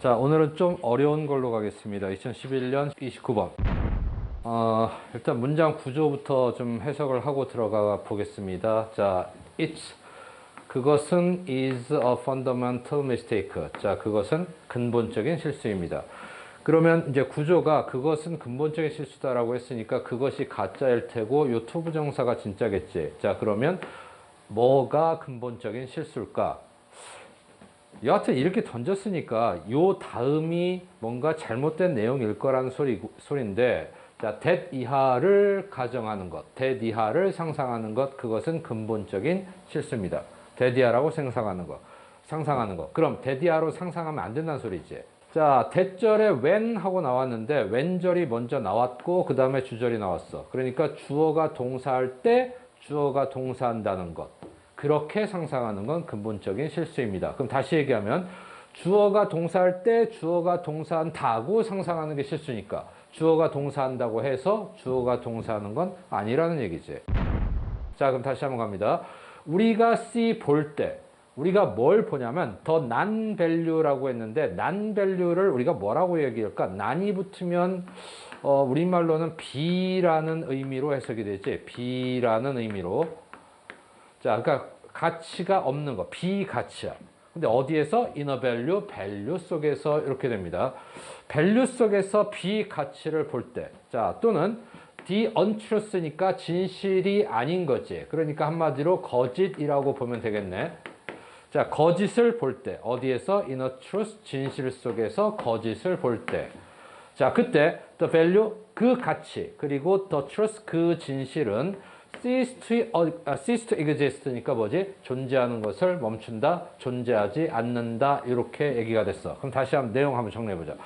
자, 오늘은 좀 어려운 걸로 가겠습니다. 2011년 29번. 어, 일단 문장 구조부터 좀 해석을 하고 들어가 보겠습니다. 자, it's 그것은 is a fundamental mistake. 자, 그것은 근본적인 실수입니다. 그러면 이제 구조가 그것은 근본적인 실수다 라고 했으니까 그것이 가짜일 테고 요 투부 정사가 진짜겠지. 자, 그러면 뭐가 근본적인 실수일까? 여하튼 이렇게 던졌으니까 요 다음이 뭔가 잘못된 내용일 거라는 소리, 소리인데 자, that 이하를 가정하는 것, that 이하를 상상하는 것, 그것은 근본적인 실수입니다. that 이하라고 생각하는 것, 상상하는 것. 그럼 that 이하로 상상하면 안 된다는 소리지. 자, 대절에 when 하고 나왔는데 when절이 먼저 나왔고 그 다음에 주절이 나왔어. 그러니까 주어가 동사할 때 주어가 동사한다는 것. 그렇게 상상하는 건 근본적인 실수입니다. 그럼 다시 얘기하면 주어가 동사할 때 주어가 동사한다고 상상하는 게 실수니까 주어가 동사한다고 해서 주어가 동사하는 건 아니라는 얘기지. 자, 그럼 다시 한번 갑니다. 우리가 C 볼 때 우리가 뭘 보냐면 더 난 밸류라고 했는데 난 밸류를 우리가 뭐라고 얘기할까? 난이 붙으면 어, 우리말로는 B라는 의미로 해석이 되지. B라는 의미로. 자, 그러니까 가치가 없는 거, 비가치야. 근데 어디에서 value, value 속에서 이렇게 됩니다. value 속에서 비가치를 볼 때, 자 또는 untruth니까 진실이 아닌 거지. 그러니까 한마디로 거짓이라고 보면 되겠네. 자 거짓을 볼 때, 어디에서 truth, 진실 속에서 거짓을 볼 때, 자 그때 the value 그 가치 그리고 the truth 그 진실은 cease to, 어, cease to exist니까 뭐지? 존재하는 것을 멈춘다, 존재하지 않는다 이렇게 얘기가 됐어. 그럼 다시 한번 내용 한번 정리해 보자.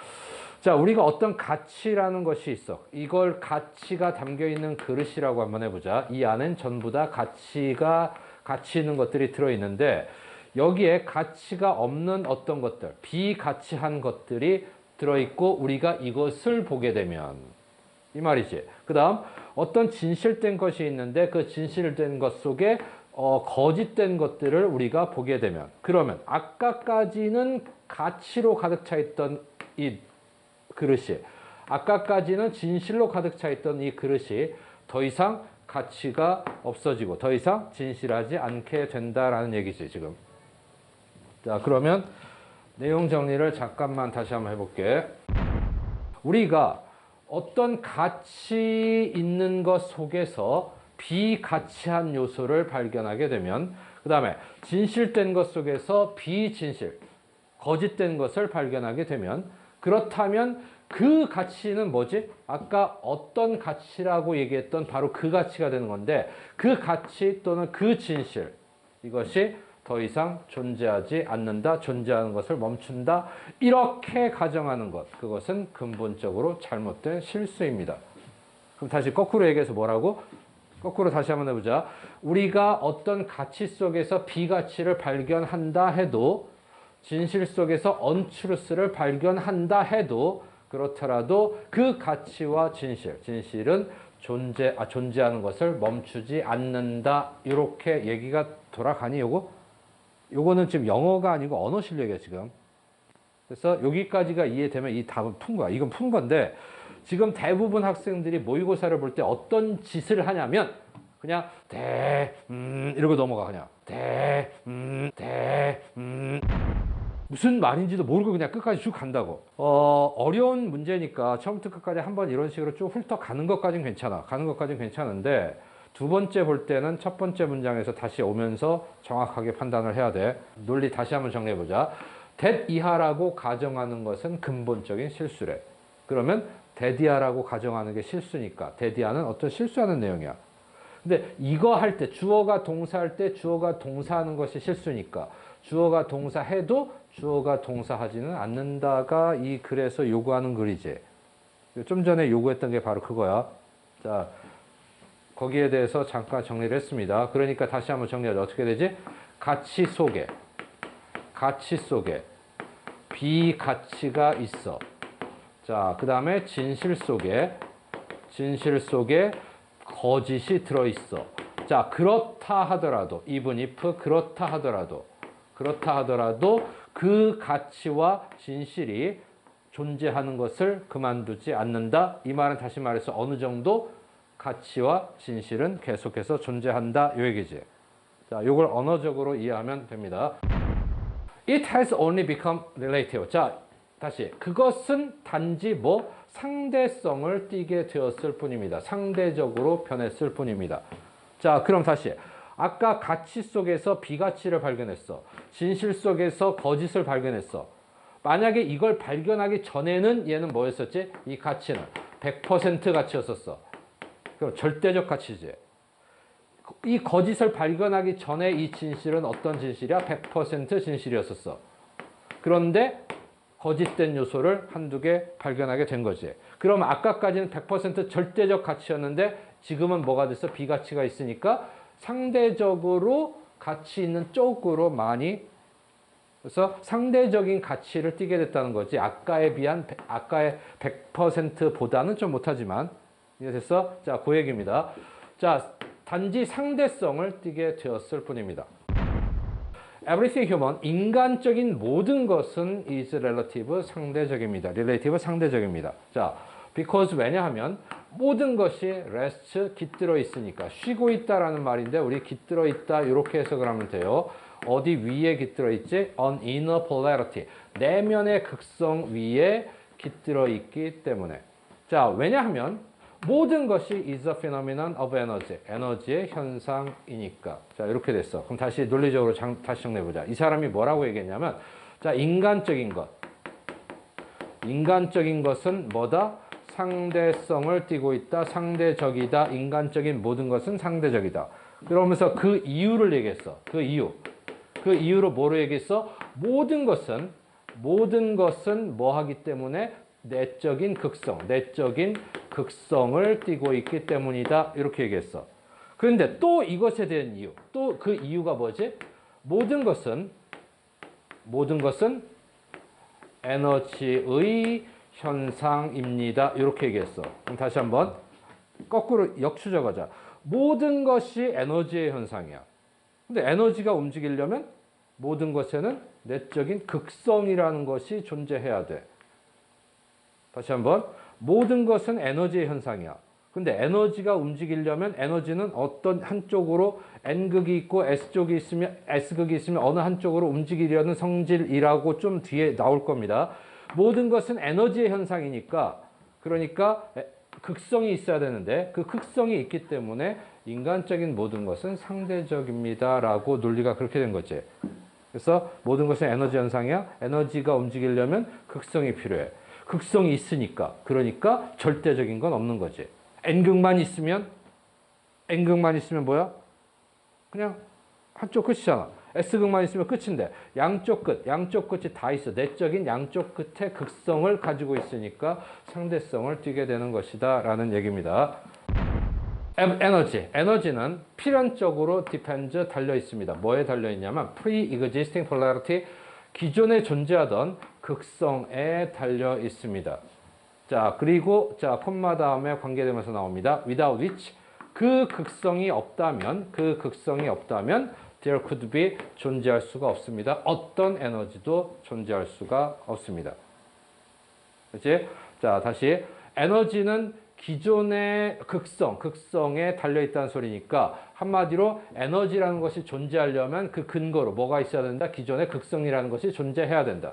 자, 우리가 어떤 가치라는 것이 있어. 이걸 가치가 담겨 있는 그릇이라고 한번 해보자. 이 안엔 전부 다 가치가 가치 있는 것들이 들어 있는데 여기에 가치가 없는 어떤 것들, 비가치한 것들이 들어 있고 우리가 이것을 보게 되면 이 말이지. 그 다음 어떤 진실된 것이 있는데 그 진실된 것 속에 어, 거짓된 것들을 우리가 보게 되면 그러면 아까까지는 가치로 가득 차 있던 이 그릇이 아까까지는 진실로 가득 차 있던 이 그릇이 더 이상 가치가 없어지고 더 이상 진실하지 않게 된다라는 얘기지 지금. 자 그러면 내용 정리를 잠깐만 다시 한번 해볼게. 우리가 어떤 가치 있는 것 속에서 비가치한 요소를 발견하게 되면 그 다음에 진실된 것 속에서 비진실, 거짓된 것을 발견하게 되면 그렇다면 그 가치는 뭐지? 아까 어떤 가치라고 얘기했던 바로 그 가치가 되는 건데 그 가치 또는 그 진실 이것이 더 이상 존재하지 않는다, 존재하는 것을 멈춘다, 이렇게 가정하는 것, 그것은 근본적으로 잘못된 실수입니다. 그럼 다시 거꾸로 얘기해서 뭐라고? 거꾸로 다시 한번 해보자. 우리가 어떤 가치 속에서 비가치를 발견한다 해도, 진실 속에서 언트루스를 발견한다 해도, 그렇더라도 그 가치와 진실, 진실은 존재, 아, 존재하는 것을 멈추지 않는다. 이렇게 얘기가 돌아가니, 요거? 요거는 지금 영어가 아니고 언어 실력이야, 지금. 그래서 여기까지가 이해되면 이 답은 푼 거야. 이건 푼 건데, 지금 대부분 학생들이 모의고사를 볼 때 어떤 짓을 하냐면, 그냥, 대, 음, 이러고 넘어가, 그냥. 대, 음, 대, 음. 무슨 말인지도 모르고 그냥 끝까지 쭉 간다고. 어, 어려운 문제니까 처음부터 끝까지 한번 이런 식으로 쭉 훑어 가는 것까지는 괜찮아. 가는 것까지는 괜찮은데, 두 번째 볼 때는 첫 번째 문장에서 다시 오면서 정확하게 판단을 해야 돼. 논리 다시 한번 정리해 보자. that 이하라고 가정하는 것은 근본적인 실수래. 그러면 이하라고 가정하는 게 실수니까 이하는 어떤 실수하는 내용이야. 근데 이거 할 때 주어가 동사할 때 주어가 동사하는 것이 실수니까 주어가 동사해도 주어가 동사하지는 않는다가 이 글에서 요구하는 글이지. 좀 전에 요구했던 게 바로 그거야. 자, 거기에 대해서 잠깐 정리를 했습니다. 그러니까 다시 한번 정리하자. 어떻게 되지? 가치 속에, 가치 속에 비가치가 있어. 자, 그 다음에 진실 속에, 진실 속에 거짓이 들어있어. 자, 그렇다 하더라도, even if 그렇다 하더라도, 그렇다 하더라도 그 가치와 진실이 존재하는 것을 그만두지 않는다. 이 말은 다시 말해서 어느 정도 가치와 진실은 계속해서 존재한다. 요 얘기지. 자, 요걸 언어적으로 이해하면 됩니다. It has only become relative. 자, 다시. 그것은 단지 뭐 상대성을 띠게 되었을 뿐입니다. 상대적으로 변했을 뿐입니다. 자, 그럼 다시. 아까 가치 속에서 비가치를 발견했어. 진실 속에서 거짓을 발견했어. 만약에 이걸 발견하기 전에는 얘는 뭐였었지? 이 가치는 100% 가치였었어. 그럼 절대적 가치지. 이 거짓을 발견하기 전에 이 진실은 어떤 진실이야? 100% 진실이었었어. 그런데 거짓된 요소를 한두 개 발견하게 된 거지. 그럼 아까까지는 100% 절대적 가치였는데 지금은 뭐가 됐어? 비가치가 있으니까 상대적으로 가치 있는 쪽으로 많이 그래서 상대적인 가치를 띠게 됐다는 거지. 아까에 비한 아까의 100%보다는 좀 못하지만 이해 됐어? 자, 그 얘기입니다. 자, 단지 상대성을 띠게 되었을 뿐입니다. Everything human, 인간적인 모든 것은 is relative, 상대적입니다. relative, 상대적입니다. 자, because 왜냐하면 모든 것이 rest, 깃들어 있으니까 쉬고 있다라는 말인데 우리 깃들어 있다 이렇게 해석을 하면 돼요. 어디 위에 깃들어 있지? on inner polarity, 내면의 극성 위에 깃들어 있기 때문에. 자, 왜냐하면 모든 것이 is a phenomenon of energy. 에너지의 현상이니까. 자, 이렇게 됐어. 그럼 다시 논리적으로 장, 다시 정리해보자. 이 사람이 뭐라고 얘기했냐면, 자, 인간적인 것. 인간적인 것은 뭐다? 상대성을 띠고 있다. 상대적이다. 인간적인 모든 것은 상대적이다. 그러면서 그 이유를 얘기했어. 그 이유. 그 이유로 뭐로 얘기했어? 모든 것은, 모든 것은 뭐 하기 때문에 내적인 극성, 내적인 극성을 띠고 있기 때문이다. 이렇게 얘기했어. 그런데 또 이것에 대한 이유, 또 그 이유가 뭐지? 모든 것은, 모든 것은 에너지의 현상입니다. 이렇게 얘기했어. 그럼 다시 한번 거꾸로 역추적하자. 모든 것이 에너지의 현상이야. 근데 에너지가 움직이려면 모든 것에는 내적인 극성이라는 것이 존재해야 돼. 다시 한번 모든 것은 에너지의 현상이야. 근데 에너지가 움직이려면 에너지는 어떤 한쪽으로 N극이 있고 S쪽이 있으면 S극이 있으면 어느 한쪽으로 움직이려는 성질이라고 좀 뒤에 나올 겁니다. 모든 것은 에너지의 현상이니까 그러니까 극성이 있어야 되는데 그 극성이 있기 때문에 인간적인 모든 것은 상대적입니다라고 논리가 그렇게 된 거지. 그래서 모든 것은 에너지 현상이야. 에너지가 움직이려면 극성이 필요해. 극성이 있으니까. 그러니까 절대적인 건 없는 거지. N극만 있으면, N극만 있으면 뭐야? 그냥 한쪽 끝이잖아. S극만 있으면 끝인데, 양쪽 끝, 양쪽 끝이 다 있어. 내적인 양쪽 끝에 극성을 가지고 있으니까 상대성을 띠게 되는 것이다. 라는 얘기입니다. 에너지. 에너지는 필연적으로 depends 달려 있습니다. 뭐에 달려 있냐면 pre-existing polarity 기존에 존재하던 극성에 달려 있습니다. 자, 그리고 자, 콤마 다음에 관계되면서 나옵니다. without which 그 극성이 없다면 그 극성이 없다면 there could be 존재할 수가 없습니다. 어떤 에너지도 존재할 수가 없습니다. 그렇지? 자, 다시 에너지는 기존의 극성, 극성에 달려있다는 소리니까 한마디로 에너지라는 것이 존재하려면 그 근거로 뭐가 있어야 된다? 기존의 극성이라는 것이 존재해야 된다.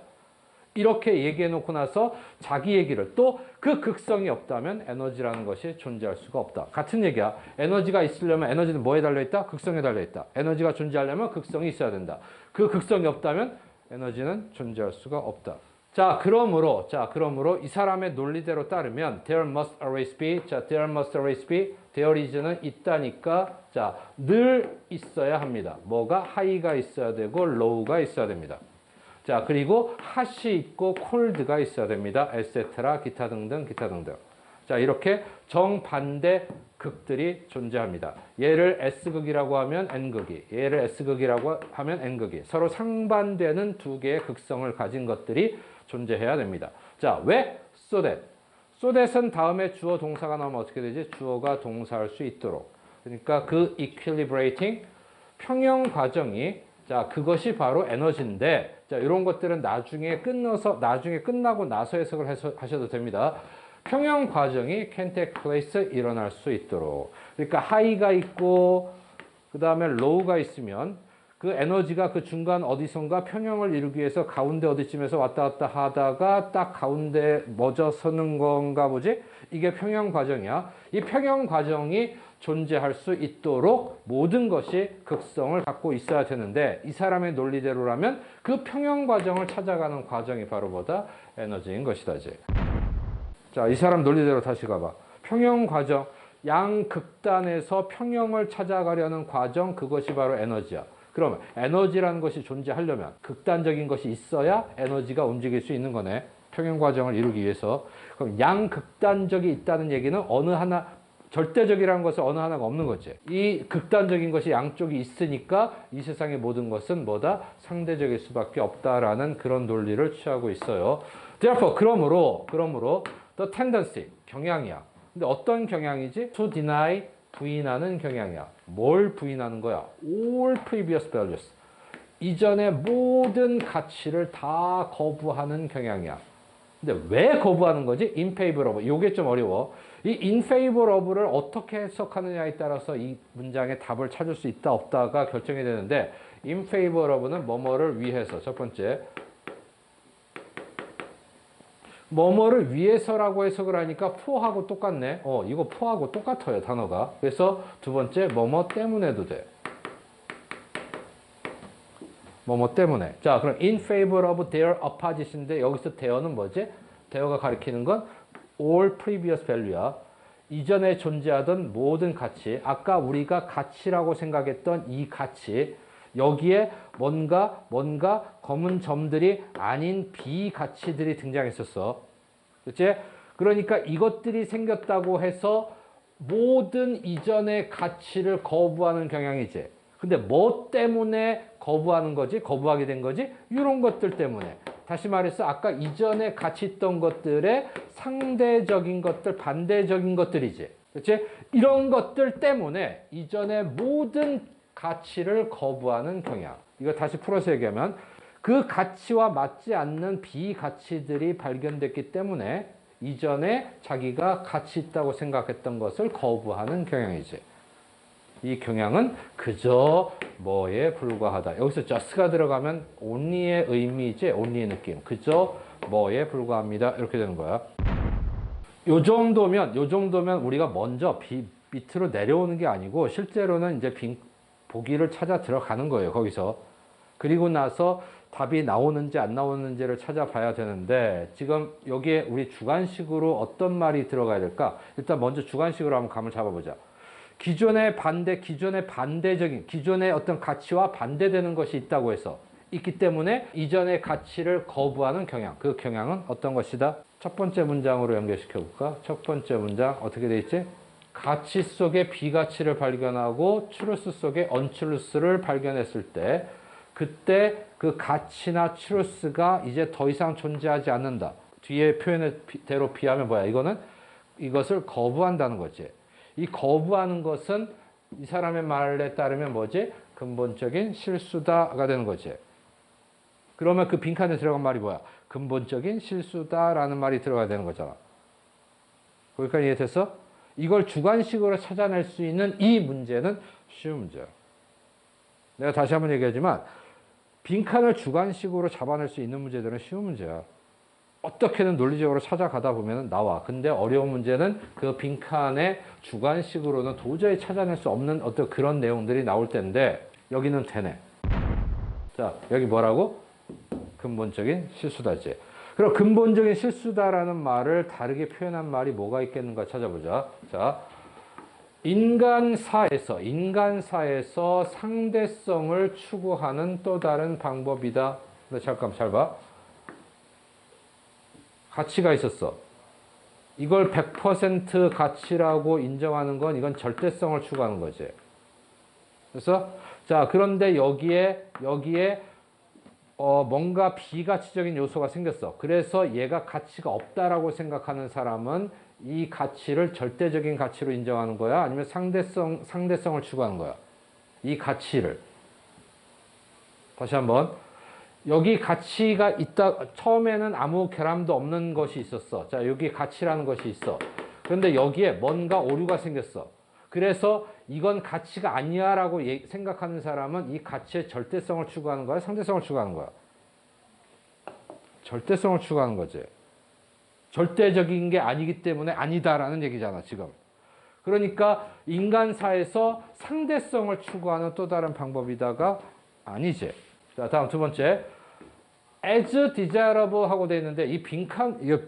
이렇게 얘기해 놓고 나서 자기 얘기를 또 그 극성이 없다면 에너지라는 것이 존재할 수가 없다. 같은 얘기야. 에너지가 있으려면 에너지는 뭐에 달려있다? 극성에 달려있다. 에너지가 존재하려면 극성이 있어야 된다. 그 극성이 없다면 에너지는 존재할 수가 없다. 자, 그러므로, 자, 그러므로 이 사람의 논리대로 따르면 there must always be, 자, there must always be, there is는 있다니까, 자, 늘 있어야 합니다. 뭐가 high가 있어야 되고 low가 있어야 됩니다. 자, 그리고 핫이 있고 콜드가 있어야 됩니다. 에세트라 기타 등등 기타 등등. 자, 이렇게 정반대 극들이 존재합니다. 얘를 S극이라고 하면 N극이, 얘를 S극이라고 하면 N극이 서로 상반되는 두 개의 극성을 가진 것들이 존재해야 됩니다. 자, 왜? so that. so that은 다음에 주어 동사가 나오면 어떻게 되지? 주어가 동사할 수 있도록. 그러니까 그 equilibrating 평형 과정이 자, 그것이 바로 에너지인데, 자, 이런 것들은 나중에 끝나서, 나중에 끝나고 나서 해석을 해서, 하셔도 됩니다. 평형 과정이 can take place 일어날 수 있도록. 그러니까 하이가 있고, 그 다음에 로우가 있으면 그 에너지가 그 중간 어디선가 평형을 이루기 위해서 가운데 어디쯤에서 왔다 갔다 하다가 딱 가운데 멎어 서는 건가 보지? 이게 평형 과정이야. 이 평형 과정이 존재할 수 있도록 모든 것이 극성을 갖고 있어야 되는데 이 사람의 논리대로라면 그 평형 과정을 찾아가는 과정이 바로 뭐다? 에너지인 것이다. 이제. 자, 이 사람 논리대로 다시 가봐. 평형 과정, 양극단에서 평형을 찾아가려는 과정, 그것이 바로 에너지야. 그러면 에너지라는 것이 존재하려면 극단적인 것이 있어야 에너지가 움직일 수 있는 거네. 평형 과정을 이루기 위해서. 그럼 양극단적이 있다는 얘기는 어느 하나 절대적이라는 것은 어느 하나가 없는 거지. 이 극단적인 것이 양쪽이 있으니까 이 세상의 모든 것은 뭐다? 상대적일 수밖에 없다라는 그런 논리를 취하고 있어요. therefore, 그러므로, 그러므로, the tendency, 경향이야. 근데 어떤 경향이지? to deny, 부인하는 경향이야. 뭘 부인하는 거야? all previous values. 이전의 모든 가치를 다 거부하는 경향이야. 근데 왜 거부하는 거지? in favor of. 요게 좀 어려워. 이 in favor of를 어떻게 해석하느냐에 따라서 이 문장의 답을 찾을 수 있다 없다가 결정이 되는데 in favor of는 뭐뭐를 위해서 첫 번째 뭐뭐를 위해서라고 해석을 하니까 for하고 똑같네. 어, 이거 for하고 똑같아요, 단어가. 그래서 두 번째 뭐뭐 때문에도 돼. 뭐뭐 때문에. 자, 그럼 in favor of their opposite인데 여기서 there는 뭐지? there가 가리키는 건 all previous value야. 이전에 존재하던 모든 가치, 아까 우리가 가치라고 생각했던 이 가치, 여기에 뭔가, 뭔가 검은 점들이 아닌 비가치들이 등장했었어. 그치? 그러니까 이것들이 생겼다고 해서 모든 이전의 가치를 거부하는 경향이지. 근데 뭐 때문에 거부하는 거지? 거부하게 된 거지? 이런 것들 때문에. 다시 말해서 아까 이전에 같이 있던 것들의 상대적인 것들, 반대적인 것들이지. 그렇지? 이런 것들 때문에 이전의 모든 가치를 거부하는 경향. 이거 다시 풀어서 얘기하면 그 가치와 맞지 않는 비가치들이 발견됐기 때문에 이전에 자기가 가치 있다고 생각했던 것을 거부하는 경향이지. 이 경향은 그저 뭐에 불과하다. 여기서 just가 들어가면 only의 의미이지, only의 느낌. 그저 뭐에 불과합니다. 이렇게 되는 거야. 요 정도면, 요 정도면 우리가 먼저 비, 밑으로 내려오는 게 아니고 실제로는 이제 빈, 보기를 찾아 들어가는 거예요. 거기서. 그리고 나서 답이 나오는지 안 나오는지를 찾아봐야 되는데 지금 여기에 우리 주관식으로 어떤 말이 들어가야 될까? 일단 먼저 주관식으로 한번 감을 잡아보자. 기존의 반대, 기존의 반대적인, 기존의 어떤 가치와 반대되는 것이 있다고 해서 있기 때문에 이전의 가치를 거부하는 경향. 그 경향은 어떤 것이다? 첫 번째 문장으로 연결시켜 볼까? 첫 번째 문장 어떻게 돼 있지? 가치 속에 비가치를 발견하고 추루스 속에 언추루스를 발견했을 때 그때 그 가치나 추루스가 이제 더 이상 존재하지 않는다. 뒤에 표현대로 비하면 뭐야? 이거는 이것을 거부한다는 거지. 이 거부하는 것은 이 사람의 말에 따르면 뭐지? 근본적인 실수다가 되는 거지. 그러면 그 빈칸에 들어간 말이 뭐야? 근본적인 실수다라는 말이 들어가야 되는 거잖아. 거기까지 이해됐어? 이걸 주관식으로 찾아낼 수 있는 이 문제는 쉬운 문제야. 내가 다시 한번 얘기하지만 빈칸을 주관식으로 잡아낼 수 있는 문제들은 쉬운 문제야. 어떻게든 논리적으로 찾아가다 보면 나와. 근데 어려운 문제는 그 빈칸의 주관식으로는 도저히 찾아낼 수 없는 어떤 그런 내용들이 나올 텐데 여기는 되네. 자, 여기 뭐라고? 근본적인 실수다지. 그럼 근본적인 실수다라는 말을 다르게 표현한 말이 뭐가 있겠는가 찾아보자. 자, 인간사에서, 인간사에서 상대성을 추구하는 또 다른 방법이다. 잠깐 잘 봐. 가치가 있었어. 이걸 100% 가치라고 인정하는 건 이건 절대성을 추구하는 거지. 그래서 자 그런데 여기에 여기에 어 뭔가 비가치적인 요소가 생겼어. 그래서 얘가 가치가 없다라고 생각하는 사람은 이 가치를 절대적인 가치로 인정하는 거야, 아니면 상대성 상대성을 추구하는 거야. 이 가치를 다시 한번. 여기 가치가 있다. 처음에는 아무 결함도 없는 것이 있었어. 자, 여기 가치라는 것이 있어. 그런데 여기에 뭔가 오류가 생겼어. 그래서 이건 가치가 아니야라고 예- 생각하는 사람은 이 가치의 절대성을 추구하는 거야, 상대성을 추구하는 거야. 절대성을 추구하는 거지. 절대적인 게 아니기 때문에 아니다라는 얘기잖아, 지금. 그러니까 인간사에서 상대성을 추구하는 또 다른 방법이다가 아니지. 자, 다음 두 번째. as desirable 하고 돼 있는데 이 빈칸 이거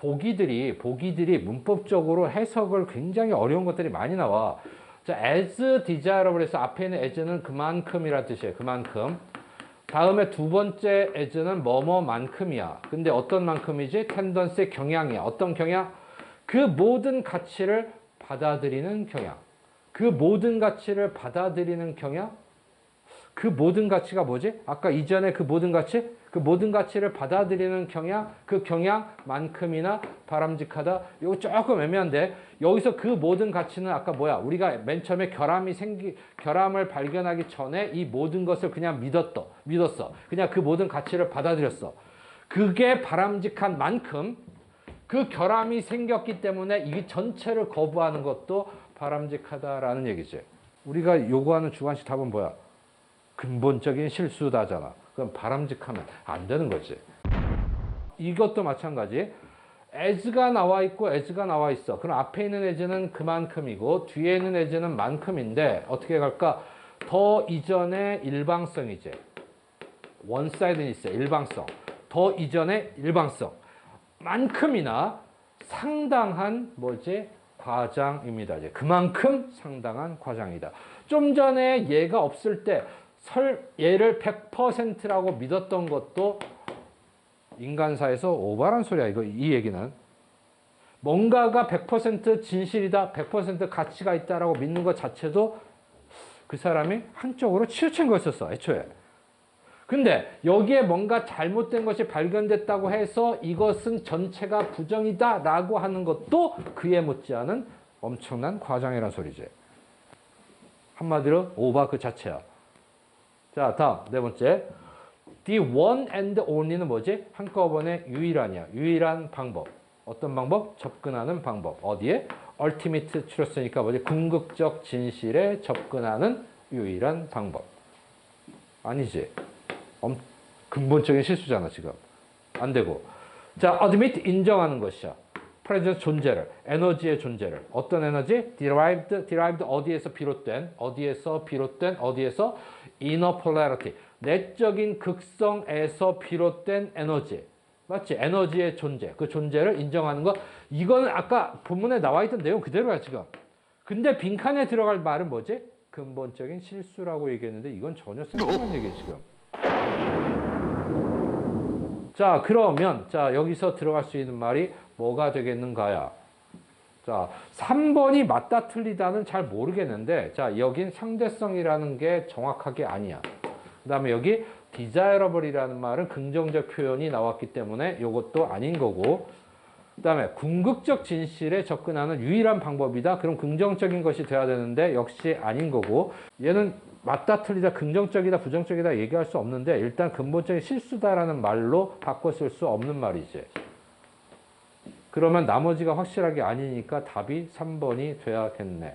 보기들이 보기들이 문법적으로 해석을 굉장히 어려운 것들이 많이 나와. 자, as desirable 해서 앞에 있는 as는 그만큼이라 뜻이에요. 그만큼. 다음에 두 번째 as는 뭐뭐만큼이야. 근데 어떤 만큼이지? 텐던스의 경향이야. 어떤 경향? 그 모든 가치를 받아들이는 경향. 그 모든 가치를 받아들이는 경향? 그 모든 가치가 뭐지? 아까 이전에 그 모든 가치? 그 모든 가치를 받아들이는 경향, 그 경향만큼이나 바람직하다. 이거 조금 애매한데 여기서 그 모든 가치는 아까 뭐야? 우리가 맨 처음에 결함이 생기 결함을 발견하기 전에 이 모든 것을 그냥 믿었어. 믿었어. 그냥 그 모든 가치를 받아들였어. 그게 바람직한 만큼 그 결함이 생겼기 때문에 이 전체를 거부하는 것도 바람직하다라는 얘기지. 우리가 요구하는 주관식 답은 뭐야? 근본적인 실수다잖아. 그럼 바람직하면 안 되는 거지. 이것도 마찬가지. as가 나와 있고 as가 나와 있어. 그럼 앞에 있는 as는 그만큼이고 뒤에 있는 as는 만큼인데 어떻게 갈까? 더 이전의 일방성이지. 원사이드니스 일방성. 더 이전의 일방성. 만큼이나 상당한 뭐지? 과장입니다. 이제 그만큼 상당한 과장이다. 좀 전에 얘가 없을 때 설 얘를 100%라고 믿었던 것도 인간사에서 오바란 소리야. 이거 이 얘기는 뭔가가 100% 진실이다, 100% 가치가 있다라고 믿는 것 자체도 그 사람이 한쪽으로 치우친 거였었어. 애초에. 근데 여기에 뭔가 잘못된 것이 발견됐다고 해서 이것은 전체가 부정이다 라고 하는 것도 그에 못지않은 엄청난 과장이란 소리지. 한마디로 오바 그 자체야. 자, 다음 네 번째. The one and only는 뭐지? 한꺼번에 유일한이야. 유일한 방법. 어떤 방법? 접근하는 방법. 어디에? ultimate truth니까 뭐지? 궁극적 진실에 접근하는 유일한 방법. 아니지. 엄, 근본적인 실수잖아, 지금. 안 되고. 자, admit 인정하는 것이야. Presence 존재를, 에너지의 존재를. 어떤 에너지? derived, derived 어디에서 비롯된, 어디에서 비롯된, 어디에서 inner polarity. 내적인 극성에서 비롯된 에너지. 맞지? 에너지의 존재. 그 존재를 인정하는 것. 이거는 아까 본문에 나와 있던 내용 그대로야, 지금. 근데 빈칸에 들어갈 말은 뭐지? 근본적인 실수라고 얘기했는데 이건 전혀 쓸데없는 얘기예요, 지금. 자, 그러면 자, 여기서 들어갈 수 있는 말이 뭐가 되겠는가야? 자, 3번이 맞다 틀리다는 잘 모르겠는데 자, 여긴 상대성이라는 게 정확하게 아니야. 그다음에 여기 desirable이라는 말은 긍정적 표현이 나왔기 때문에 이것도 아닌 거고 그다음에 궁극적 진실에 접근하는 유일한 방법이다. 그럼 긍정적인 것이 돼야 되는데 역시 아닌 거고 얘는 맞다 틀리다 긍정적이다 부정적이다 얘기할 수 없는데 일단 근본적인 실수다라는 말로 쓸수 없는 말이지. 그러면 나머지가 확실하게 아니니까 답이 3번이 돼야겠네.